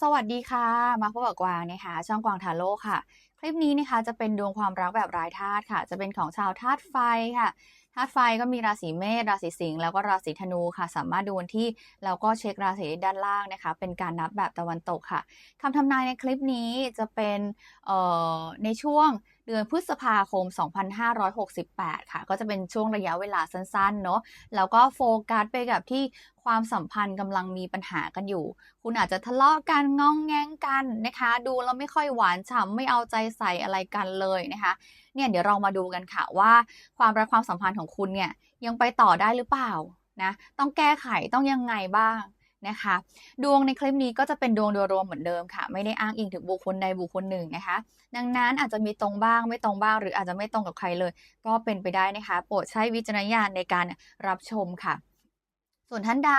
สวัสดีค่ะ มาพบกับกวางนะคะ ช่องกวางทาโร่ค่ะ คลิปนี้นะคะจะเป็นดวงความรักแบบรายธาตุค่ะ จะเป็นของชาวธาตุไฟค่ะธาตุไฟก็มีราศีเมษราศีสิงห์แล้วก็ราศีธนูค่ะ สามารถดูวันที่แล้วก็เช็คราศีด้านล่างนะคะ เป็นการนับแบบตะวันตกค่ะคำทำนายในคลิปนี้จะเป็นเอ่อในช่วงเดือนพฤษภาคม 2568 ค่ะ ก็จะเป็นช่วงระยะเวลาสั้นๆ เนอะแล้วก็โฟกัสไปกับที่ความสัมพันธ์กำลังมีปัญหากันอยู่ คุณอาจจะทะเลาะกันงองแงงกันนะคะ ดูแล้วไม่ค่อยหวานฉ่ำไม่เอาใจใส่อะไรกันเลยนะคะเนี่ยเดี๋ยวเรามาดูกันค่ะว่าความรักความสัมพันธ์ของคุณเนี่ยยังไปต่อได้หรือเปล่านะต้องแก้ไขต้องยังไงบ้างนะคะดวงในคลิปนี้ก็จะเป็นดวงโดยรวมเหมือนเดิมค่ะ ไม่ได้อ้างอิงถึงบุคคลใดบุคคลหนึ่งนะคะ ดังนั้นอาจจะมีตรงบ้างไม่ตรงบ้าง หรืออาจจะไม่ตรงกับใครเลย ก็เป็นไปได้นะคะ โปรดใช้วิจารณญาณในการรับชมค่ะ ส่วนท่านใด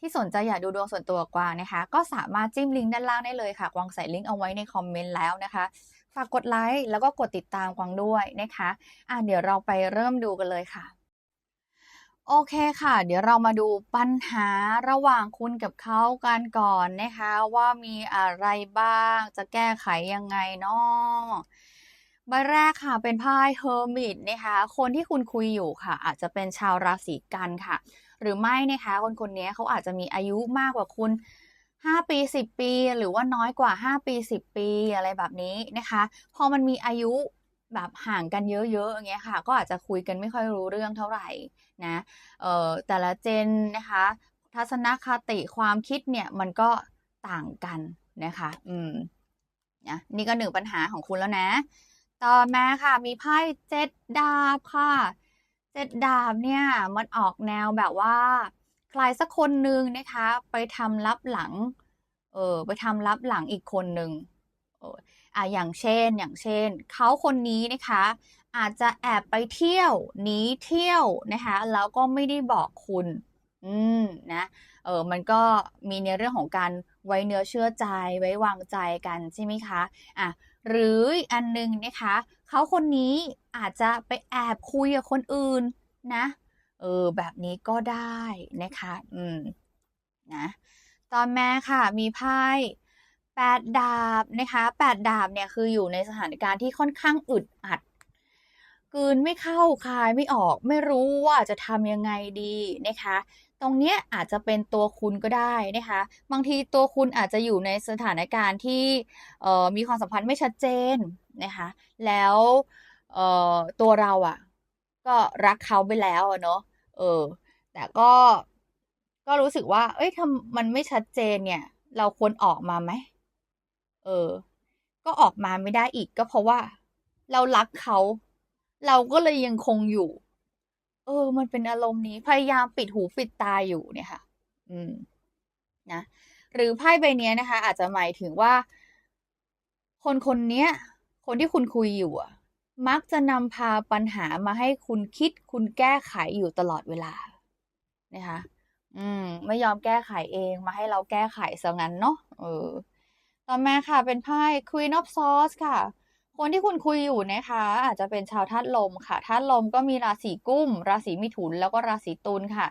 ที่สนใจอยากดูดวงส่วนตัวกวางนะคะ ก็สามารถจิ้มลิงก์ด้านล่างได้เลยค่ะกวางใส่ลิงก์เอาไว้ในคอมเมนต์แล้วนะคะ ฝากกดไลค์แล้วก็กดติดตามกวางด้วยนะคะอะเดี๋ยวเราไปเริ่มดูกันเลยค่ะ โอเคค่ะ เดี๋ยวเรามาดูปัญหาระหว่างคุณกับเขากันก่อนนะคะ ว่ามีอะไรบ้างจะแก้ไขยังไงเนาะใบแรกค่ะเป็นไพ่เฮอร์มิตนะคะคนที่คุณคุยอยู่ค่ะ อาจจะเป็นชาวราศีกันค่ะ หรือไม่นะคะคนคนนี้เขาอาจจะมีอายุมากกว่าคุณ 5 ปี 10 ปี หรือว่าน้อยกว่า 5 ปี 10 ปีอะไรแบบนี้นะคะ พอมันมีอายุแบบห่างกันเยอะๆอย่างเงี้ยค่ะ ก็อาจจะคุยกันไม่ค่อยรู้เรื่องเท่าไหร่นะเอ่อแต่ละเจนนะคะ ทัศนคติความคิดเนี่ยมันก็ต่างกันนะคะ อืมนะนี่ก็หนึ่งปัญหาของคุณแล้วนะ ต่อมาค่ะ มีไพ่เจ็ดดาบค่ะ เจ็ดดาบเนี่ย มันออกแนวแบบว่า ใครสักคนหนึ่งนะคะ ไปทำลับหลัง เออไปทำลับหลังอีกคนหนึ่งเอออะอย่างเช่นอย่างเช่น เขาคนนี้นะคะ อาจจะแอบไปเที่ยวหนีเที่ยวนะคะแล้วก็ไม่ได้บอกคุณ อืมนะเออมันก็มีในเรื่องของการไว้เนื้อเชื่อใจไว้วางใจกันใช่ไหมคะอะหรืออีกอันหนึงนะคะ เขาคนนี้อาจจะไปแอบคุยกับคนอื่นนะ เออแบบนี้ก็ได้นะคะ อืมนะตอนแม่ค่ะมีไพ่แปดดาบนะคะแปดดาบเนี่ยคืออยู่ในสถานการณ์ที่ค่อนข้างอึดอัดกืนไม่เข้าคายไม่ออก ไม่รู้ว่าจะทำยังไงดีนะคะ ตรงเนี้ยอาจจะเป็นตัวคุณก็ได้นะคะ บางทีตัวคุณอาจจะอยู่ในสถานการณ์ที่เอ่อมีความสัมพันธ์ไม่ชัดเจนนะคะ แล้วเอ่อตัวเราอะ ก็รักเขาไปแล้วเนาะ เออ แต่ก็ก็รู้สึกว่า เอ้ยทำมันไม่ชัดเจนเนี่ย เราควรออกมาไหม เออ ก็ออกมาไม่ได้อีกก็เพราะว่า เรารักเขา เราก็เลยยังคงอยู่ เออ มันเป็นอารมณ์นี้ พยายามปิดหูปิดตาอยู่เนี่ยค่ะ อืม นะ หรือไพ่ใบเนี้ยนะคะ อาจจะหมายถึงว่า คนคนเนี้ยคนที่คุณคุยอยู่อะ มักจะนำพาปัญหามาให้คุณคิด คุณแก้ไขอยู่ตลอดเวลา นะคะ อืม ไม่ยอมแก้ไขเอง มาให้เราแก้ไขซะงั้นเนาะ เออ ต่อมาค่ะ เป็นไพ่ Queen of Swords ค่ะ คนที่คุณคุยอยู่นะคะ อาจจะเป็นชาวธาตุลมค่ะ ธาตุลมก็มีราศีกุมราศีมิถุน แล้วก็ราศีตุลค่ะ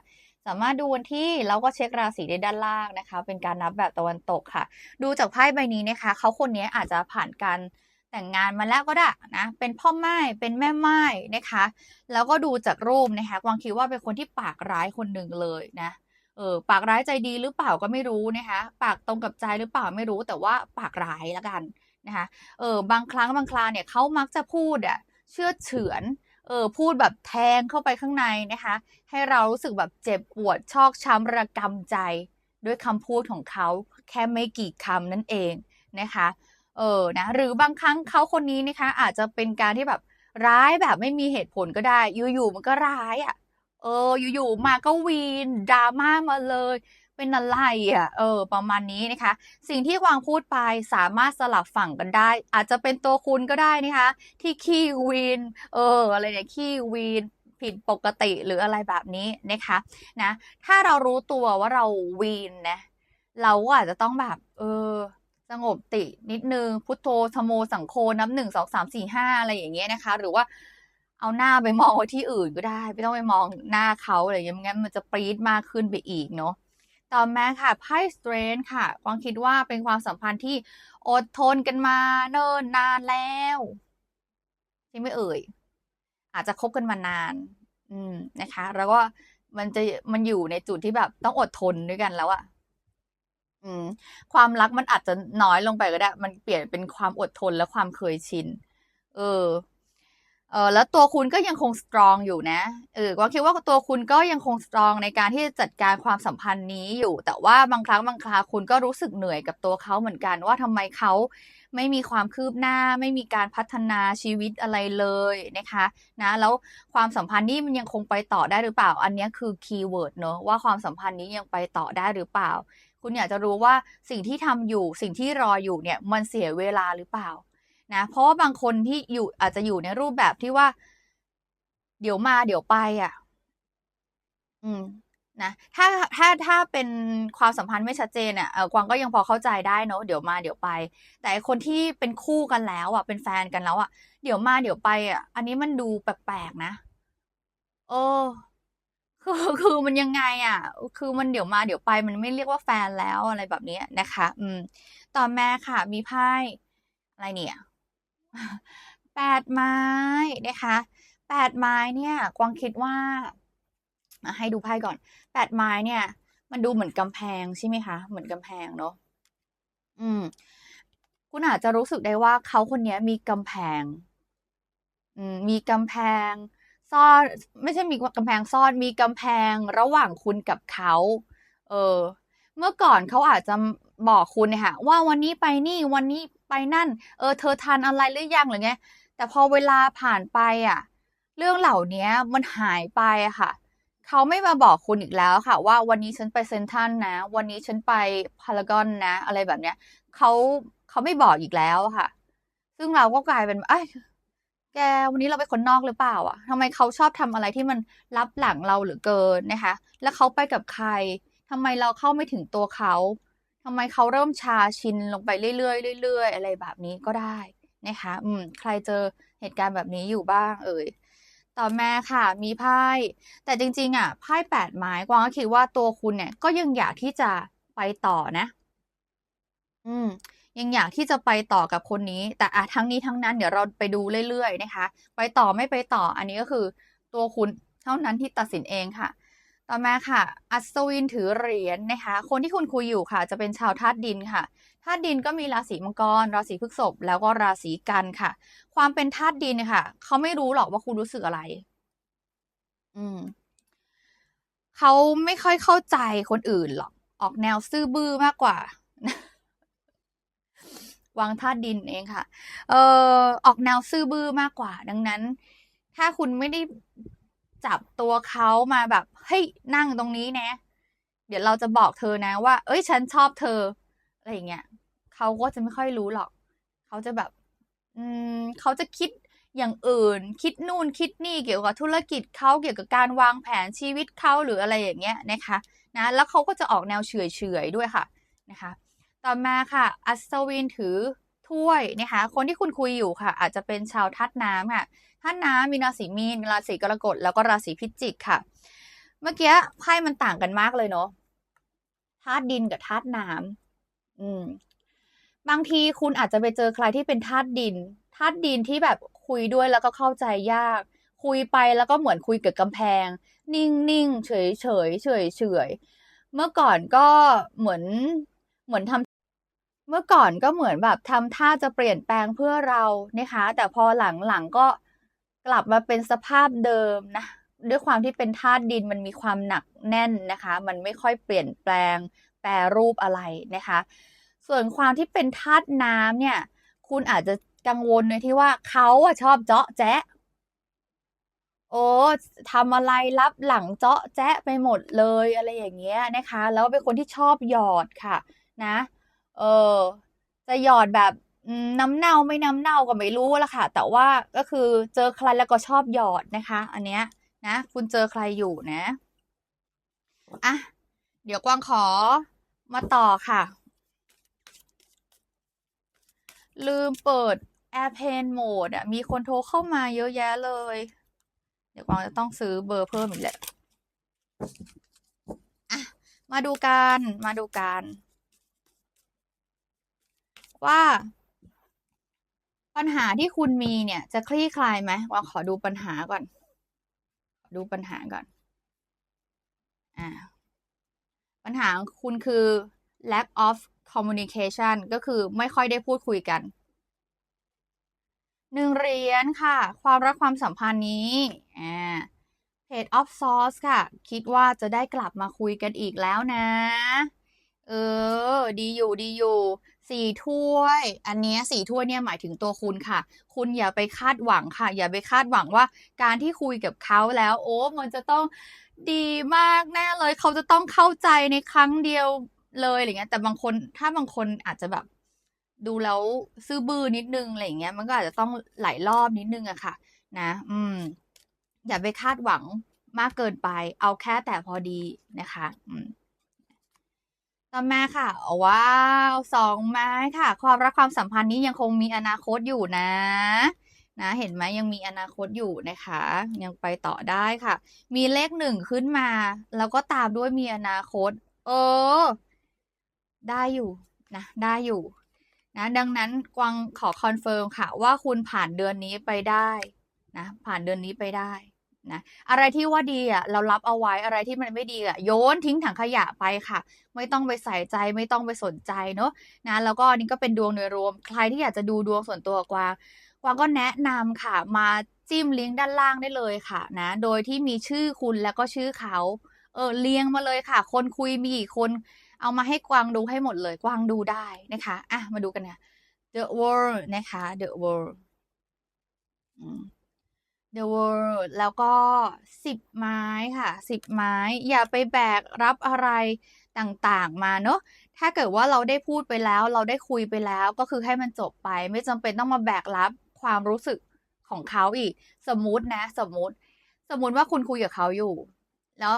สามารถดูวันที่แล้วก็เช็คราศีได้ด้านล่างนะคะ เป็นการนับแบบตะวันตกค่ะ ดูจากไพ่ใบนี้นะคะ เขาคนนี้อาจจะผ่านการ แต่งงานมาแล้วก็ได้นะ เป็นพ่อไม้เป็นแม่ไม้นะคะ แล้วก็ดูจากรูปนะคะกวางคิดว่าเป็นคนที่ปากร้ายคนหนึ่งเลยนะเออปากร้ายใจดีหรือเปล่าก็ไม่รู้นะคะ ปากตรงกับใจหรือเปล่าไม่รู้แต่ว่าปากร้ายละกันนะคะเออบางครั้งบางคราเนี่ยเขามักจะพูดอะเชื่อเฉือนเออพูดแบบแทงเข้าไปข้างในนะคะ ให้เรารู้สึกแบบเจ็บปวดชอกช้ำระกำใจ ด้วยคำพูดของเขาแค่ไม่กี่คำนั่นเองนะคะ เออนะหรือบางครั้งเขาคนนี้นะคะ อาจจะเป็นการที่แบบร้ายแบบไม่มีเหตุผลก็ได้ อยู่ๆมันก็ร้ายอะ่ะ เออ อยู่ๆมาก็วีนดราม่ามาเลย เป็นอะไรอะ เออ ประมาณนี้นะคะ สิ่งที่กวางพูดไปสามารถสลับฝั่งกันได้ อาจจะเป็นตัวคุณก็ได้นะคะ ที่ขี้วีน เออ อะไรเนี่ยขี้วีนผิดปกติหรืออะไรแบบนี้นะคะนะ ถ้าเรารู้ตัวว่าเราวีนนะเราก็อาจจะต้องแบบ เออ สงบตินิดนึง พุทโธธโมสังโฆนับหนึ่งสองสามสี่ห้าอะไรอย่างเงี้ยนะคะ หรือว่าเอาหน้าไปมองไว้ที่อื่นก็ได้ ไม่ต้องไปมองหน้าเขาอะไรอย่างเงี้ยม่งั้นมันจะปรี๊ดมากขึ้นไปอีกเนาะต่อมาค่ะไพ่ strength ค่ะกวางคิดว่าเป็นความสัมพันธ์ที่อดทนกันมาเนิ่นนานแล้วใช่ไหมเอ่ย อาจจะคบกันมานาน อืมนะคะ แล้วก็มันจะมันอยู่ในจุดที่แบบต้องอดทนด้วยกันแล้วอะ อืม ความรักมันอาจจะน้อยลงไปก็ได้ มันเปลี่ยนเป็นความอดทนและความเคยชิน เออ เออแล้วตัวคุณก็ยังคงสตรองอยู่นะ เออก็คิดว่าตัวคุณก็ยังคงสตรองในการที่จะจัดการความสัมพันธ์นี้อยู่ แต่ว่าบางครั้งบางคราคุณก็รู้สึกเหนื่อยกับตัวเขาเหมือนกัน ว่าทำไมเขาไม่มีความคืบหน้า ไม่มีการพัฒนาชีวิตอะไรเลยนะคะ นะ แล้วความสัมพันธ์นี้มันยังคงไปต่อได้หรือเปล่า อันนี้คือคีย์เวิร์ดเนอะว่าความสัมพันธ์นี้ยังไปต่อได้หรือเปล่า คุณอยากจะรู้ว่าสิ่งที่ทำอยู่สิ่งที่รออยู่เนี่ยมันเสียเวลาหรือเปล่านะเพราะว่าบางคนที่อยู่อาจจะอยู่ในรูปแบบที่ว่า เดี๋ยวมาเดี๋ยวไปอะ อืมนะถ้าถ้าถ้าเป็นความสัมพันธ์ไม่ชัดเจนอะเออกวางก็ยังพอเข้าใจได้เนอะเดี๋ยวมาเดี๋ยวไป แต่คนที่เป็นคู่กันแล้วอะ เป็นแฟนกันแล้วอะ เดี๋ยวมาเดี๋ยวไปอะ อันนี้มันดูแปลกๆนะเออ คือคือมันยังไงอะ คือมันเดี๋ยวมาเดี๋ยวไปมันไม่เรียกว่าแฟนแล้วอะไรแบบนี้นะคะ อืม ต่อมาค่ะ มีไพ่อะไรเนี่ยแปดไม้นะคะแปดไม้เนี่ย กวางคิดว่ามาให้ดูไพ่ก่อนแปดไม้เนี่ย มันดูเหมือนกำแพงใช่ไหมคะ เหมือนกำแพงเนาะอืม คุณอาจจะรู้สึกได้ว่าเขาคนนี้มีกำแพง อืม มีกำแพง ซ่อนไม่ใช่มีกำแพงซ่อนมีกำแพงระหว่างคุณกับเขา เออ เมื่อก่อนเขาอาจจะบอกคุณเนี่ยค่ะว่าวันนี้ไปนี่วันนี้ไปนั่น เออ เธอทานอะไรหรือยังหรือไงแต่พอเวลาผ่านไปอะ เรื่องเหล่านี้มันหายไปอะค่ะเขาไม่มาบอกคุณอีกแล้วค่ะ ว่าวันนี้ฉันไปเซนทรัลนะ วันนี้ฉันไปพารากอนนะ อะไรแบบเนี้ยเขาเขาไม่บอกอีกแล้วค่ะ ซึ่งเราก็กลายเป็นไอ้ย แกวันนี้เราไปคนนอกหรือเปล่าอะทำไมเขาชอบทำอะไรที่มันลับหลังเราหลือเกินนะคะ แล้วเขาไปกับใครทำไมเราเข้าไม่ถึงตัวเขาทำไมเขาเริ่มชาชินลงไปเรื่อยๆเรื่อยๆ อะไรแบบนี้ก็ได้นะคะ อืม ใครเจอเหตุการณ์แบบนี้อยู่บ้าง เอ่ย ต่อมาค่ะ มีไพ่ แต่จริง ๆ อะ ไพ่แปดไม้กวางก็คิดว่าตัวคุณเนี่ย ก็ยังอยากที่จะไปต่อนะ อืม ยังอยากที่จะไปต่อกับคนนี้ แต่อะทั้งนี้ทั้งนั้นเดี๋ยวเราไปดูเรื่อยๆนะคะ ไปต่อไม่ไปต่ออันนี้ก็คือตัวคุณเท่านั้นที่ตัดสินเองค่ะ ต่อมาค่ะ อัศวินถือเหรียญนะคะ คนที่คุณคุยอยู่ค่ะ จะเป็นชาวธาตุดินค่ะธาตุดินก็มีราศีมังกร ราศีพฤษภแล้วก็ราศีกันค่ะ ความเป็นธาตุดินเนี่ยค่ะเขาไม่รู้หรอกว่าคุณรู้สึกอะไร อืมเขาไม่ค่อยเข้าใจคนอื่นหรอกออกแนวซื่อบื้อมากกว่า วางธาตุดินเองค่ะ เอ่อออกแนวซื่อบื้อมากกว่า ดังนั้น ถ้าคุณไม่ได้จับตัวเขามาแบบเฮ้ยนั่งตรงนี้นะ เดี๋ยวเราจะบอกเธอนะว่า เอ้ยฉันชอบเธออะไรอย่างเงี้ยเขาก็จะไม่ค่อยรู้หรอก เขาจะแบบ อืมเขาจะคิดอย่างอื่น คิดนู่นคิดนี่เกี่ยวกับธุรกิจเขาเกี่ยวกับการวางแผนชีวิตเขาหรืออะไรอย่างเงี้ยนะคะ นะ แล้วเขาก็จะออกแนวเฉยเฉยด้วยค่ะนะคะ ต่อมาค่ะ อัศวินถือถ้วยนะคะคนที่คุณคุยอยู่ค่ะ อาจจะเป็นชาวธาตุน้ำค่ะธาตุน้ำมีราศีมีนราศีกรกฎแล้วก็ราศีพิจิกค่ะ เมื่อกี้ไพ่มันต่างกันมากเลยเนาะธาตุดินกับธาตุน้ำอืม บางทีคุณอาจจะไปเจอใครที่เป็นธาตุดินธาตุดินที่แบบคุยด้วยแล้วก็เข้าใจยาก คุยไปแล้วก็เหมือนคุยกับกำแพง นิ่งนิ่งเฉยเฉยเฉยเฉยเมื่อก่อนก็เหมือนเหมือนทำ เมื่อก่อนก็เหมือนแบบทำท่าจะเปลี่ยนแปลงเพื่อเรานะคะ แต่พอหลังๆก็กลับมาเป็นสภาพเดิมนะด้วยความที่เป็นธาตุดินมันมีความหนักแน่นนะคะ มันไม่ค่อยเปลี่ยนแปลงแปรรูปอะไรนะคะ ส่วนความที่เป็นธาตุน้ำเนี่ย คุณอาจจะกังวลในที่ว่าเขาอะชอบเจาะแจ๊ะโอ้ทำอะไรรับหลังเจาะแจ๊ะไปหมดเลยอะไรอย่างเงี้ยนะคะ แล้วเป็นคนที่ชอบหยอดค่ะ นะ เออ จะหยอดแบบน้ำเน่าไม่น้ำเน่าก็ไม่รู้ละค่ะ แต่ว่าก็คือเจอใครแล้วก็ชอบหยอดนะคะ อันเนี้ยนะ คุณเจอใครอยู่นะอะเดี๋ยวกวางขอมาต่อค่ะ ลืมเปิด Airplane Mode อะ มีคนโทรเข้ามาเยอะแยะเลย เดี๋ยวกวางจะต้องซื้อเบอร์เพิ่มอีกแหละอะมาดูกัน มาดูกัน ว่าปัญหาที่คุณมีเนี่ยจะคลี่คลายไหมว่าขอดูปัญหาก่อน ดูปัญหาก่อน อ่า ปัญหาคุณคือ lack of communication ก็คือไม่ค่อยได้พูดคุยกัน หนึ่งเหรียญค่ะ ความรักความสัมพันธ์นี้อ่า Page of Swords ค่ะ คิดว่าจะได้กลับมาคุยกันอีกแล้วนะ เออ ดีอยู่ดีอยู่ สี่ถ้วย อันนี้สี่ถ้วยเนี่ยหมายถึงตัวคุณค่ะ คุณอย่าไปคาดหวังค่ะ อย่าไปคาดหวังว่าการที่คุยกับเขาแล้ว โอ้มันจะต้องดีมากแน่เลย เขาจะต้องเข้าใจในครั้งเดียวเลยอะไรเงี้ย แต่บางคนถ้าบางคนอาจจะแบบดูแล้วซื่อบื้อนิดนึงอะไรเงี้ย มันก็อาจจะต้องหลายรอบนิดนึงอะค่ะ นะ อืม อย่าไปคาดหวังมากเกินไป เอาแค่แต่พอดีนะคะ อืม ต่อมาค่ะ ว้าวสองไม้ค่ะ ความรักความสัมพันธ์นี้ยังคงมีอนาคตอยู่นะ นะ เห็นไหมยังมีอนาคตอยู่นะคะ ยังไปต่อได้ค่ะ มีเลขหนึ่งขึ้นมา แล้วก็ตามด้วยมีอนาคต เออ ได้อยู่นะได้อยู่นะดังนั้นกวางขอคอนเฟิร์มค่ะ ว่าคุณผ่านเดือนนี้ไปได้นะผ่านเดือนนี้ไปได้ นะอะไรที่ว่าดีอะเรารับเอาไว้อะไรที่มันไม่ดีอะโยนทิ้งถังขยะไปค่ะ ไม่ต้องไปใส่ใจไม่ต้องไปสนใจเนอะนะแล้วก็นี่ก็เป็นดวงโดยรวม ใครที่อยากจะดูดวงส่วนตัวกวางกวางก็แนะนำค่ะ มาจิ้มลิงก์ด้านล่างได้เลยค่ะนะ โดยที่มีชื่อคุณแล้วก็ชื่อเขาเออเรียงมาเลยค่ะ คนคุยมีกี่คนเอามาให้กวางดูให้หมดเลย กวางดูได้นะคะอะมาดูกันนะ The World นะคะ The World อืม The World แล้วก็สิบไม้ค่ะสิบไม้ อย่าไปแบกรับอะไรต่างๆ มาเนอะถ้าเกิดว่าเราได้พูดไปแล้ว เราได้คุยไปแล้วก็คือให้มันจบไป ไม่จำเป็นต้องมาแบกรับความรู้สึกของเขาอีก สมมุตินะ สมมุติ สมมุติว่าคุณคุยกับเขาอยู่ แล้ว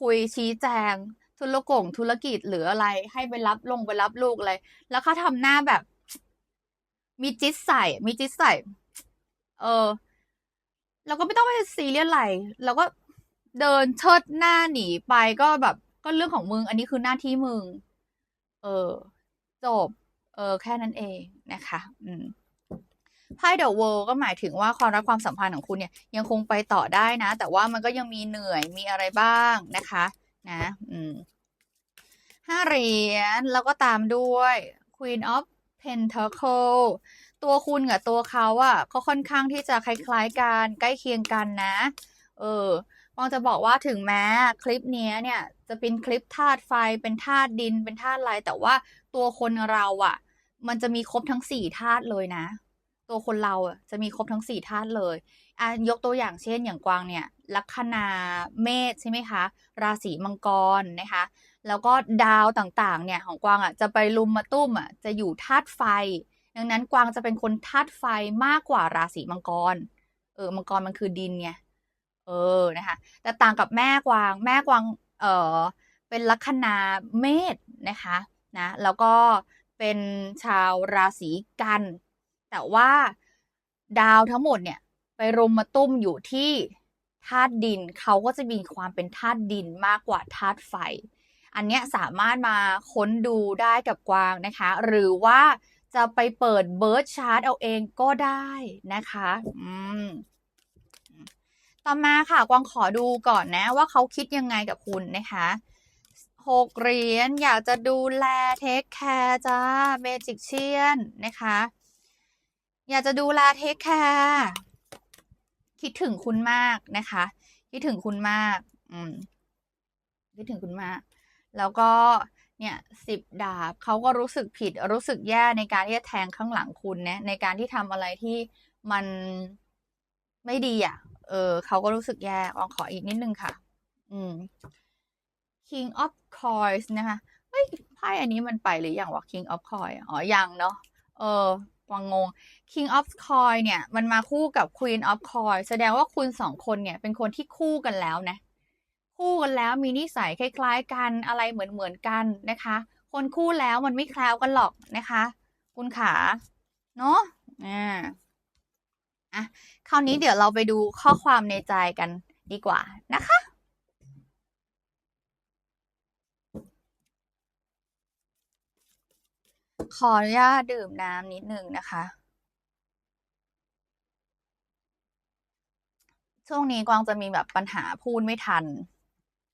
คุยชี้แจง ธุรกงธุรกิจหรืออะไร ให้ไปรับลงไปรับลูกอะไร แล้วเขาทำหน้าแบบ มีจิตใส่ มีจิตใส่ เออ เราก็ไม่ต้องไปซีเรียสอะไรเราก็เดินเชิดหน้าหนีไปก็แบบ ก็เรื่องของมึง อันนี้คือหน้าที่มึง เออ จบ เออ แค่นั้นเองนะคะ อืมไพ่เดอะเวิลด์ก็หมายถึงว่าความรักความสัมพันธ์ของคุณเนี่ย ยังคงไปต่อได้นะ แต่ว่ามันก็ยังมีเหนื่อยมีอะไรบ้างนะคะ นะ อืมห้าเหรียญแล้วก็ตามด้วย Queen of Pentacle ตัวคุณกับตัวเขาอะก็ค่อนข้างที่จะคล้ายๆกันใกล้เคียงกันนะ เออปองจะบอกว่าถึงแม้คลิปนี้เนี่ยจะเป็นคลิปธาตุไฟเป็นธาตุดินเป็นธาตุอะไรแต่ว่าตัวคนเราอะมันจะมีครบทั้งสี่ธาตุเลยนะ ตัวคนเราอะจะมีครบทั้งสี่ธาตุเลยอะยกตัวอย่างเช่นอย่างกวางเนี่ย ลัคนาเมษใช่ไหมคะ ราศีมังกรนะคะ แล้วก็ดาวต่างๆเนี่ยของกวางอะจะไปลุมมาตุ้มอะจะอยู่ธาตุไฟ ดังนั้นกวางจะเป็นคนธาตุไฟมากกว่าราศีมังกร เออ มังกรมันคือดินไง เออ นะคะ แต่ต่างกับแม่กวาง แม่กวาง เออเป็นลัคนาเมษนะคะ นะ แล้วก็เป็นชาวราศีกัน แต่ว่าดาวทั้งหมดเนี่ย ไปรุมมาตุ้มอยู่ที่ธาตุดิน เขาก็จะมีความเป็นธาตุดินมากกว่าธาตุไฟ อันเนี้ยสามารถมาค้นดูได้กับกวางนะคะ หรือว่า จะไปเปิดเบิร์ดชาร์ตเอาเองก็ได้นะคะ อืม ต่อมาค่ะ กวางขอดูก่อนนะว่าเขาคิดยังไงกับคุณนะคะหกเหรียญอยากจะดูแลเทคแคร์จ้าเมจิกเชียนนะคะ อยากจะดูแลเทคแคร์คิดถึงคุณมากนะคะ คิดถึงคุณมาก อืมคิดถึงคุณมาก แล้วก็ เนี่ยสิบดาบเขาก็รู้สึกผิด รู้สึกแย่ในการที่จะแทงข้างหลังคุณนะในการที่ทำอะไรที่มันไม่ดีอะ เออเขาก็รู้สึกแย่ลองขออีกนิดนึงค่ะ อืม King of Coins นะคะเฮ้ยไพ่อันนี้มันไปหรือยังวะ King of Coins อ๋อยังเนาะเออวังงง King of Coin เนี่ย มันมาคู่กับ Queen of Coin แสดงว่าคุณสองคนเนี่ย เป็นคนที่คู่กันแล้วนะ คู่กันแล้วมีนิสัยคล้าย ๆ กันอะไรเหมือนเหมือนกันนะคะ คนคู่แล้วมันไม่แคล้วกันหรอกนะคะ คุณขาเนาะอ่าอะคราวนี้เดี๋ยวเราไปดูข้อความในใจกันดีกว่านะคะขออนุญาตดื่มน้ำนิดหนึ่งนะคะ ช่วงนี้กวางจะมีแบบปัญหาพูดไม่ทัน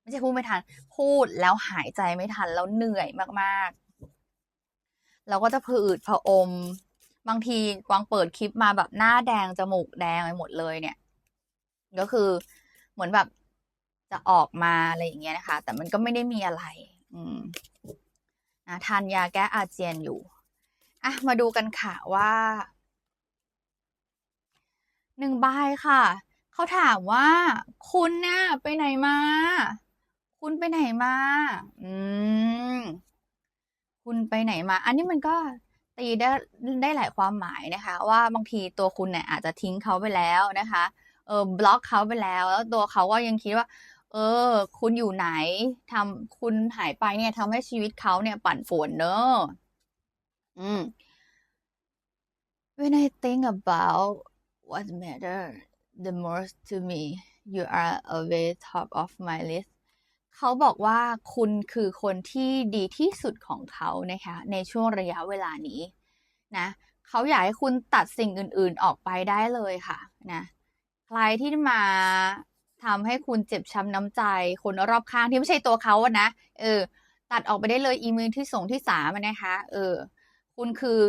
ไม่ใช่พูดไม่ทัน พูดแล้วหายใจไม่ทันแล้วเหนื่อยมากๆ แล้วก็จะผืดผะอม บางทีกวางเปิดคลิปมาแบบหน้าแดงจมูกแดงไปหมดเลยเนี่ย ก็คือเหมือนแบบจะออกมาอะไรอย่างเงี้ยนะคะ แต่มันก็ไม่ได้มีอะไร อืมนะทานยาแก้อาเจียนอยู่อะมาดูกันค่ะว่าหนึ่งใบค่ะ เขาถามว่าคุณน่ะไปไหนมา คุณไปไหนมา อืม คุณไปไหนมา อันนี้มันก็ตีได้ได้หลายความหมายนะคะ ว่าบางทีตัวคุณเนี่ยอาจจะทิ้งเขาไปแล้วนะคะ เออบล็อกเขาไปแล้ว แล้วตัวเขาก็ยังคิดว่า เออ คุณอยู่ไหนทำคุณหายไปเนี่ยทำให้ชีวิตเขาเนี่ยปั่นป่วนเนอะอืม When I think about what matter the most to me you are always top of my list เขาบอกว่าคุณคือคนที่ดีที่สุดของเขานะคะในช่วงระยะเวลานี้นะเขาอยากให้คุณตัดสิ่งอื่นๆออกไปได้เลยค่ะนะใครที่มาทำให้คุณเจ็บช้ำน้ำใจ คนรอบข้างที่ไม่ใช่ตัวเขาอะนะเออ ตัดออกไปได้เลยอีเมลที่ส่งที่สามนะคะ เออ คุณคือ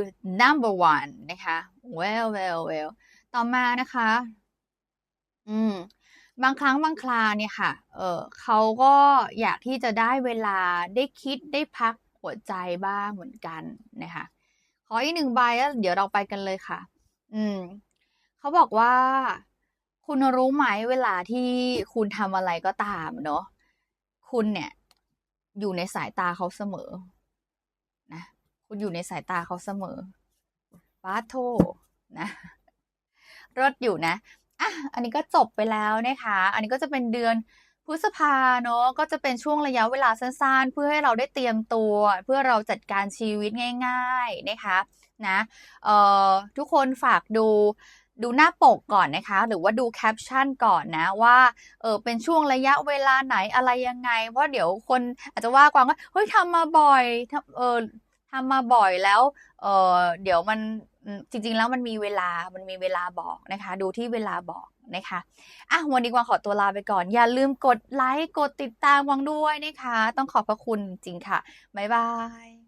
number one นะคะ well well well ต่อมานะคะ อืม บางครั้งบางคราเนี่ยค่ะ เออเขาก็อยากที่จะได้เวลาได้คิดได้พักหัวใจบ้างเหมือนกันนะคะขออีกหนึ่งใบแล้วเดี๋ยวเราไปกันเลยค่ะ อืม เขาบอกว่า คุณรู้ไหมเวลาที่คุณทำอะไรก็ตามเนาะ คุณเนี่ย อยู่ในสายตาเขาเสมอ นะ คุณอยู่ในสายตาเขาเสมอฟาโทนะรถอยู่นะ อะอันนี้ก็จบไปแล้วนะคะ อันนี้ก็จะเป็นเดือนพฤษภาเนาะก็จะเป็นช่วงระยะเวลาสั้นๆ เพื่อให้เราได้เตรียมตัว เพื่อเราจัดการชีวิตง่ายๆนะคะนะเอ่อทุกคนฝากดูดูหน้าปกก่อนนะคะ หรือว่าดูแคปชั่นก่อนนะว่าเออเป็นช่วงระยะเวลาไหนอะไรยังไง เพราะเดี๋ยวคนอาจจะว่ากวางว่าเฮ้ยทำมาบ่อยเออทำมาบ่อยแล้วเออเดี๋ยวมัน จริงๆ แล้วมันมีเวลา มันมีเวลาบอกนะคะ ดูที่เวลาบอกนะคะอะวันนี้กวางขอตัวลาไปก่อน อย่าลืมกดไลค์ กดติดตามกวางด้วยนะคะ ต้องขอบพระคุณจริงค่ะ บ๊ายบาย